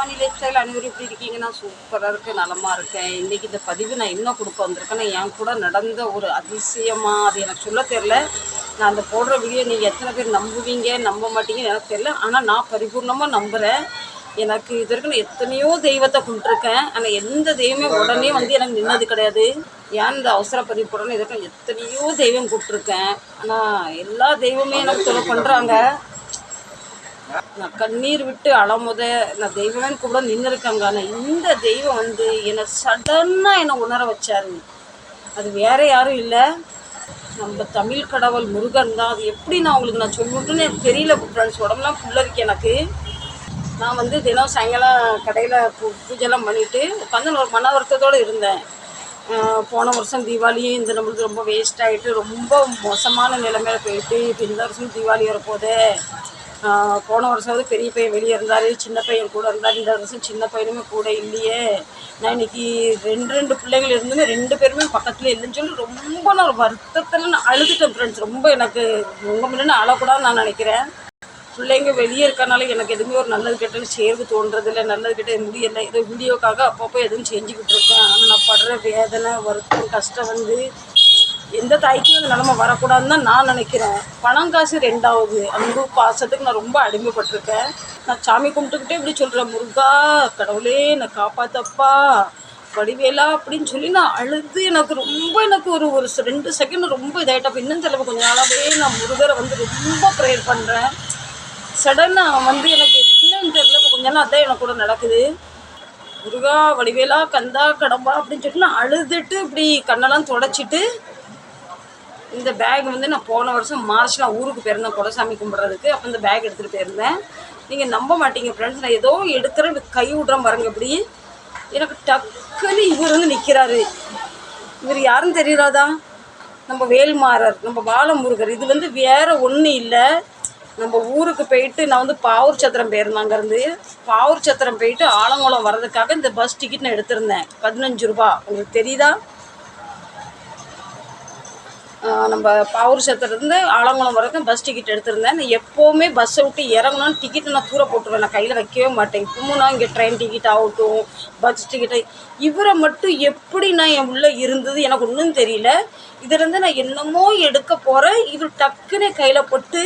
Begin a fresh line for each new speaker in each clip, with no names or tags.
Bhavani life style அனைவரும் எப்படி இருக்கீங்க நான் சூப்பராக இருக்கேன் நலமாக இருக்கேன். இன்றைக்கி இந்த பதிவு நான் என்ன கொடுக்க வந்திருக்கேன்னா என் கூட நடந்த ஒரு அதிசயமாக அது எனக்கு சொல்ல தெரில நான் அந்த போடுற வீடியோ நீங்கள் எத்தனை பேர் நம்புவீங்க நம்ப மாட்டீங்கன்னு எனக்கு தெரில ஆனால் நான் பரிபூர்ணமாக நம்புகிறேன் எனக்கு இது வரைக்கும் நான் எத்தனையோ தெய்வத்தை கும்பிட்டுருக்கேன். ஆனால் எந்த தெய்வமே உடனே வந்து எனக்கு நின்னது கிடையாது. ஏன் இந்த அவசர பதிவு போடணும் இது வரைக்கும் எத்தனையோ தெய்வம் கூப்பிட்ருக்கேன் ஆனால் எல்லா தெய்வமே எனக்கு தொலை பண்ணுறாங்க நான் கண்ணீர் விட்டு அழமுத நான் தெய்வமே கூட நின்று இருக்காங்க ஆனால் இந்த தெய்வம் வந்து என்னை சடனாக என்னை உணர வச்சாரு. அது வேற யாரும் இல்லை. நம்ம தமிழ் கடவுள் முருகன் தான். அது எப்படி நான் உங்களுக்கு நான் சொல்லிட்டுன்னு எனக்கு தெரியல ஃப்ரெண்ட்ஸ் உடம்புலாம் ஃபுல்லாக இருக்கு எனக்கு. நான் வந்து தினம் சாயங்காலம் கடையில் பூ பூஜைலாம் பண்ணிவிட்டு உட்காந்து ஒரு மன வருத்தத்தோடு இருந்தேன். போன வருஷம் தீபாவளியும் இந்த நம்மளுக்கு ரொம்ப வேஸ்ட் ஆகிட்டு ரொம்ப மோசமான நிலைமையில போயிட்டு இப்போ இந்த வருஷம் தீபாவளி வரப்போதே. போன வருஷம் வந்து பெரிய பையன் வெளியே இருந்தார் சின்ன பையன் கூட இருந்தார். இந்த வருஷம் சின்ன பையனுமே கூட இல்லையே. நான் இன்னைக்கு ரெண்டு ரெண்டு பிள்ளைகள் இருந்துமே ரெண்டு பேருமே பக்கத்தில் இல்லைன்னு சொல்லி ரொம்ப நான் ஒரு வருத்தத்தில் நான் அழுதுட்டேன் ஃப்ரெண்ட்ஸ் ரொம்ப எனக்கு உங்கள் முன்னாடி அழக்கூடாதுன்னு நான் நினைக்கிறேன். பிள்ளைங்க வெளியே இருக்கனால எனக்கு எதுவுமே ஒரு நல்லது கெட்டது சேர்வு தோன்றதில்லை நல்லது கெட்டது முடியலை. ஏதோ வீடியோக்காக அப்பப்போ எதுவும் செஞ்சுக்கிட்டு இருக்கேன். ஆனால் நான் படுற வேதனை வருத்தம் கஷ்டம் வந்து எந்த தாய்க்கும் அந்த நிலமை வரக்கூடாதுன்னு தான் நான் நினைக்கிறேன். பணம் காசு ரெண்டாவது. அன்பு பாசத்துக்கு நான் ரொம்ப அடிமைப்பட்டிருக்கேன். நான் சாமி கும்பிட்டுக்கிட்டே இப்படி சொல்கிறேன் முருகா கடவுளே என்னை காப்பாத்தப்பா வடிவேலா அப்படின்னு சொல்லி நான் அழுது எனக்கு ரொம்ப எனக்கு ஒரு ஒரு ரெண்டு செகண்ட் ரொம்ப இதாயிட்டப்ப இன்னும் தெரியல கொஞ்ச நாளாகவே நான் முருகரை வந்து ரொம்ப ப்ரேயர் பண்ணுறேன் சடனாக வந்து எனக்கு என்னன்னு தெரியல. இப்போ கொஞ்ச நாள் அதான் எனக்கு கூட நடக்குது. முருகா வடிவேலா கந்தா கடம்பா அப்படின்னு சொல்லிட்டு நான் அழுதுட்டு இப்படி கண்ணெல்லாம் தொடச்சிட்டு இந்த பேக் வந்து நான் போன வருஷம் மார்ச் நான் ஊருக்கு போயிருந்தேன் குலசாமி கும்பிட்றதுக்கு. அப்போ இந்த பேக் எடுத்துகிட்டு போயிருந்தேன். நீங்கள் நம்ப மாட்டீங்க ஃப்ரெண்ட்ஸ் நான் ஏதோ எடுக்கிறேன் கை விட்றேன் பாருங்க இப்படி. எனக்கு டக்குன்னு இவர் வந்து நிற்கிறாரு இவர் யாருன்னு தெரியுறாதா? நம்ம வேல்மாறர் நம்ம பாலமுருகர். இது வந்து வேறு ஒன்றும் இல்லை. நம்ம ஊருக்கு போயிட்டு நான் வந்து பாவூர் சத்திரம் போயிருந்தேன் அங்கேருந்து. பாவூர் சத்திரம் போயிட்டு ஆலங்குளம் வர்றதுக்காக இந்த பஸ் டிக்கெட் நான் எடுத்திருந்தேன். பதினஞ்சு ரூபா. உங்களுக்கு தெரியுதா? நம்ம பாவூர் சத்திரத்துலேருந்து ஆலங்குளம் வரைக்கும் பஸ் டிக்கெட் எடுத்திருந்தேன். நான் எப்போவுமே பஸ்ஸை விட்டு இறங்கணும்னு டிக்கெட்டை நான் தூர போட்டுருவேன். நான் கையில் வைக்கவே மாட்டேன். இப்பவும் நான் இங்கே ட்ரெயின் டிக்கெட் ஆகட்டும் பஸ் டிக்கெட்டை இவரை மட்டும் எப்படி நான் என் உள்ளே இருந்தது எனக்கு ஒன்றும் தெரியல. இதுலேருந்து நான் என்னமோ எடுக்க போகிறேன் இவர் டக்குன்னு கையில் போட்டு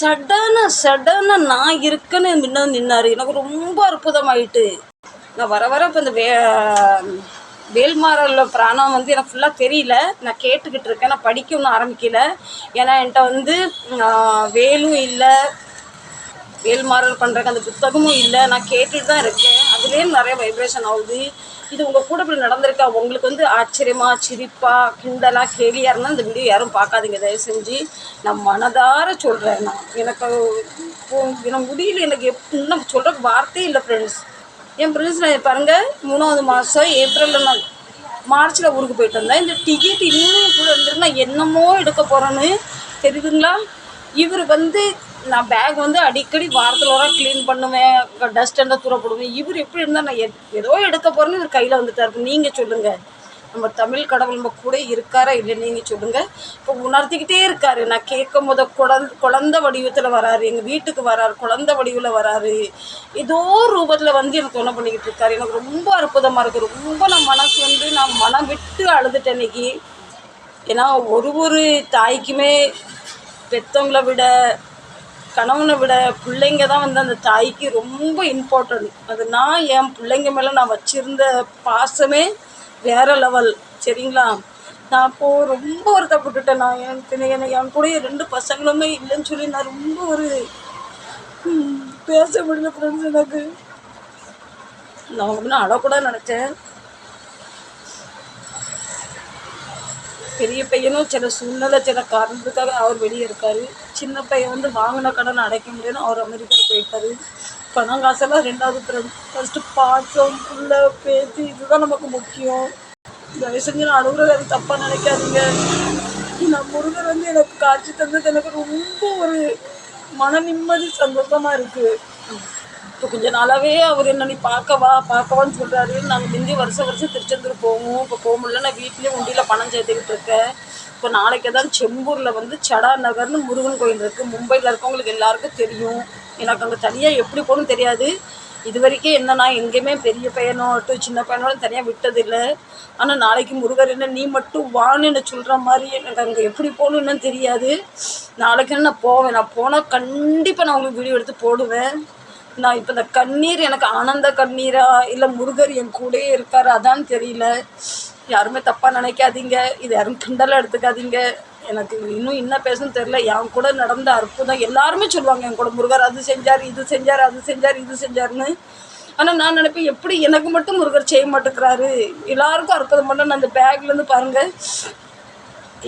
சடனாக சடனாக நான் இருக்கேன்னு முன்ன நின்னார். எனக்கு ரொம்ப அற்புதமாயிட்டு. நான் வர வர இப்போ இந்த வே வேல்மாறல் பிராணம் வந்து எனக்கு ஃபுல்லாக தெரியல. நான் கேட்டுக்கிட்டு இருக்கேன். நான் படிக்க ஒன்றும் ஆரம்பிக்கல. ஏன்னா என்கிட்ட வந்து வேலும் இல்லை. வேல்மாறல் பண்ணுறக்கு அந்த புத்தகமும் இல்லை. நான் கேட்டுட்டு தான் இருக்கேன். அதுலேயும் நிறைய வைப்ரேஷன் ஆகுது. இது உங்கள் கூட இப்படி நடந்திருக்கா? உங்களுக்கு வந்து ஆச்சரியமா சிரிப்பாக கிண்டலாக கேலியாக இருந்தால் இந்த வீடியோ யாரும் பார்க்காதீங்க. தயவு செஞ்சு நான் மனதார சொல்கிறேன் நான். எனக்கு இப்போ எனக்கு முடியல. எனக்கு எப்படி சொல்கிறக்கு வார்த்தையே இல்லை ஃப்ரெண்ட்ஸ் என் ஃப்ரெண்ட்ஸ் நான் பாருங்க மூணாவது மாதம் ஏப்ரலில் நான் மார்ச்சில் ஊருக்கு போயிட்டு வந்தேன். இந்த டிக்கெட் இன்னும் கூட வந்துருந்தா நான் என்னமோ எடுக்க போகிறேன்னு தெரியுதுங்களா? இவர் வந்து நான் பேக் வந்து அடிக்கடி வாரத்தில் வர க்ளீன் பண்ணுவேன் டஸ்ட் இருந்தால் தூரப்படுவேன். இவர் எப்படி இருந்தால் நான் எத்- ஏதோ எடுக்க போகிறேன்னு இவர் கையில் வந்துட்டாரு. நீங்கள் சொல்லுங்கள் நம்ம தமிழ் கடவுள் நம்ம கூட இருக்காரா இல்லை நீங்கள் சொல்லுங்கள் இப்போ உணர்த்திக்கிட்டே இருக்காரு. நான் கேட்கும் போது குழந்த குழந்த வடிவத்தில் வராரு எங்கள் வீட்டுக்கு வராரு குழந்த வடிவில் வராரு. ஏதோ ரூபத்தில் வந்து எனக்கு துணை பண்ணிக்கிட்டு இருக்காரு. எனக்கு ரொம்ப அற்புதமாக இருக்குது ரொம்ப நான் மனசு வந்து நான் மனம் விட்டு அழுதுட்டேன் இன்னைக்கு. ஏன்னா ஒரு ஒரு தாய்க்குமே பெற்றவங்கள விட கணவனை விட பிள்ளைங்க தான் வந்து அந்த தாய்க்கு ரொம்ப இம்பார்ட்டன்ட் அது நான் என் பிள்ளைங்க மேலே நான் வச்சுருந்த பாசமே வேற லெவல் சரிங்களா? நான் அப்போது ரொம்ப வருத்தப்பட்டுட்டேன் நான் என் தினை- எனக்கு என் கூட ரெண்டு பசங்களுமே இல்லைன்னு சொல்லி நான் ரொம்ப ஒரு பேச முடியல ஃப்ரெண்ட்ஸ் எனக்கு. நான் ஒன்றும் அழக்கூடாது நினச்சேன். பெரிய பையனும் சில சூழ்நிலை சில காரணத்துக்காக அவர் வெளியே இருக்காரு. சின்ன பையன் வந்து வாங்கின கடன் அடைக்க முடியாது அவர் அமெரிக்கா போயிட்டாரு. பணம் காசெல்லாம் ரெண்டாவது பிறகு ஃபஸ்ட்டு பாசம் புள்ள பேத்தி இதுதான் நமக்கு முக்கியம். தயவு செஞ்சு நான் அழுகுறது அது தப்பாக நினைக்காதீங்க. நான் முருகர் வந்து எனக்கு காட்சி தந்தது எனக்கு ரொம்ப ஒரு மன நிம்மதி சந்தோஷமாக இருக்குது இப்போ கொஞ்ச நாளாகவே அவர் என்ன நீ பார்க்கவா பார்க்கவான்னு சொல்கிறாரு நாங்கள் முந்தி வருஷம் வருஷம் திருச்செந்தூர் போவோம். இப்போ போக முடியல நான் வீட்லேயும் உண்டியில் பணம் சேர்த்துக்கிட்டு இருக்கேன். இப்போ நாளைக்கு ஏதாவது செம்பூரில் வந்து சடா நகர்னு முருகன் கோயில் இருக்குது மும்பையில் இருக்கவங்களுக்கு எல்லாருக்கும் தெரியும். எனக்கு அங்கே தனியாக எப்படி போகணும் தெரியாது. இது வரைக்கும் என்ன நான் எங்கேயுமே பெரிய பையனோட்டும் சின்ன பையனோட தனியாக விட்டதில்லை. ஆனால் நாளைக்கு முருகர் என்ன நீ மட்டும் வான்னு என்ன சொல்கிற மாதிரி எனக்கு அங்கே எப்படி போகணுன்னு தெரியாது. நாளைக்கு நான் போவேன். நான் போனால் கண்டிப்பாக நான் உங்களுக்கு வீடியோ எடுத்து போடுவேன். நான் இப்போ இந்த கண்ணீர் எனக்கு ஆனந்த கண்ணீரா? இல்லை முருகர் என் கூடயே இருக்கார்? அதான் தெரியல. யாருமே தப்பாக நினைக்காதீங்க. இது யாரும் கிண்டலாக எடுத்துக்காதீங்க. எனக்கு இன்னும் என்ன பேசணும்னு தெரில என் கூட நடந்த அற்புதம் எல்லாருமே சொல்லுவாங்க. என் கூட முருகர் அது செஞ்சார் இது செஞ்சார் அது செஞ்சார் இது செஞ்சார்னு ஆனால் நான் நினைப்பேன் எப்படி எனக்கு மட்டும் முருகர் செய்ய மாட்டேங்கிறாரு. எல்லாருக்கும் அற்புதம் பண்ண நான் அந்த பேக்லேருந்து பாருங்கள்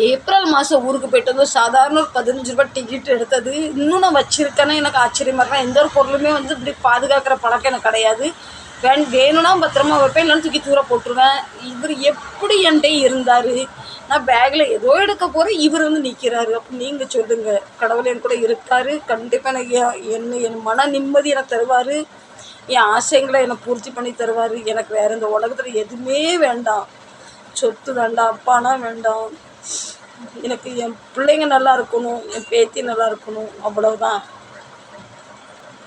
ஏப்ரல் மாதம் ஊருக்கு போயிட்டு வந்து சாதாரண ஒரு பதினஞ்சு ரூபாய் டிக்கெட் எடுத்தது. இன்னும் நான் வச்சுருக்கேன்னா எனக்கு ஆச்சரியமாக இருக்கும். எந்த ஒரு பொருளுமே வந்து இப்படி பாதுகாக்கிற பழக்கம் எனக்கு கிடையாது. வேண் வேணும்னா பத்திரமா வைப்பேன் இல்லைன்னு தூக்கி தூர போட்டுருவேன். இவர் எப்படி என்கிட்ட இருந்தார்? நான் பேக்கில் ஏதோ எடுக்க போகிறேன் இவர் வந்து நிற்கிறாரு அப்போ நீங்கள் சொல்லுங்கள் கடவுள் என் கூட இருக்கார் கண்டிப்பாக எனக்கு என்ன என் மன நிம்மதி எனக்கு தருவார். என் ஆசைங்களை என்னை பூர்த்தி பண்ணி தருவார். எனக்கு வேறு இந்த உலகத்தில் எதுவுமே வேண்டாம். சொத்து வேண்டாம் அப்பானா வேண்டாம். எனக்கு என் பிள்ளைங்க நல்லா இருக்கணும் என் பேத்தி நல்லா இருக்கணும். அவ்வளவுதான்.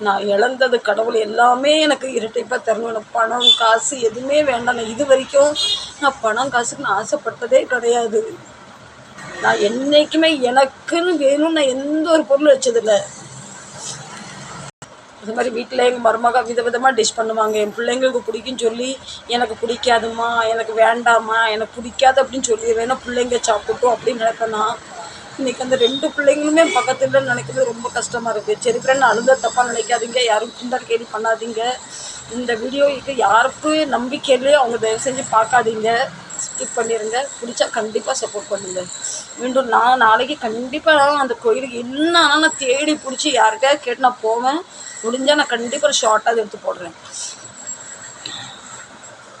நான் இழந்தது கடவுள் எல்லாமே எனக்கு இரட்டைப்பாக தரணும் எனக்கு பணம் காசு எதுவுமே வேண்டாம். நான் இது வரைக்கும் நான் பணம் காசுக்கு நான் ஆசைப்பட்டதே கிடையாது. நான் என்றைக்குமே எனக்குன்னு வேணும்னு நான் எந்த ஒரு பொருள் வச்சதில்லை. அது மாதிரி வீட்டில் எங்கள் மருமக விதவிதமாக டிஷ் பண்ணுவாங்க. என் பிள்ளைங்களுக்கு பிடிக்குன்னு சொல்லி எனக்கு பிடிக்காதும்மா எனக்கு வேண்டாம்மா எனக்கு பிடிக்காது அப்படின்னு சொல்லி வேணா பிள்ளைங்க சாப்பிட்டோம் அப்படின்னு நினைப்பேன் நான். இன்றைக்கி அந்த ரெண்டு பிள்ளைங்களுமே பக்கத்தில் நினைக்கிறது ரொம்ப கஷ்டமாக இருக்குது சரி ஃப்ரெண்ட் அழுத தப்பாக நினைக்காதீங்க. யாரும் கிண்டல் கேள்வி பண்ணாதீங்க. இந்த வீடியோவுக்கு யாருக்கும் நம்பிக்கையிலையும் அவங்க தயவு செஞ்சு பார்க்காதீங்க. ஸ்கிப் பண்ணிடுங்க பிடிச்சா கண்டிப்பாக சப்போர்ட் பண்ணுங்கள் மீண்டும் நான் நாளைக்கு கண்டிப்பாக அந்த கோயிலுக்கு என்ன ஆனால் நான் தேடி பிடிச்சி யாருக்கா கேட்டு நான் போவேன். முடிஞ்சால் நான் கண்டிப்பாக ஷார்ட்டாக எடுத்து போடுறேன்.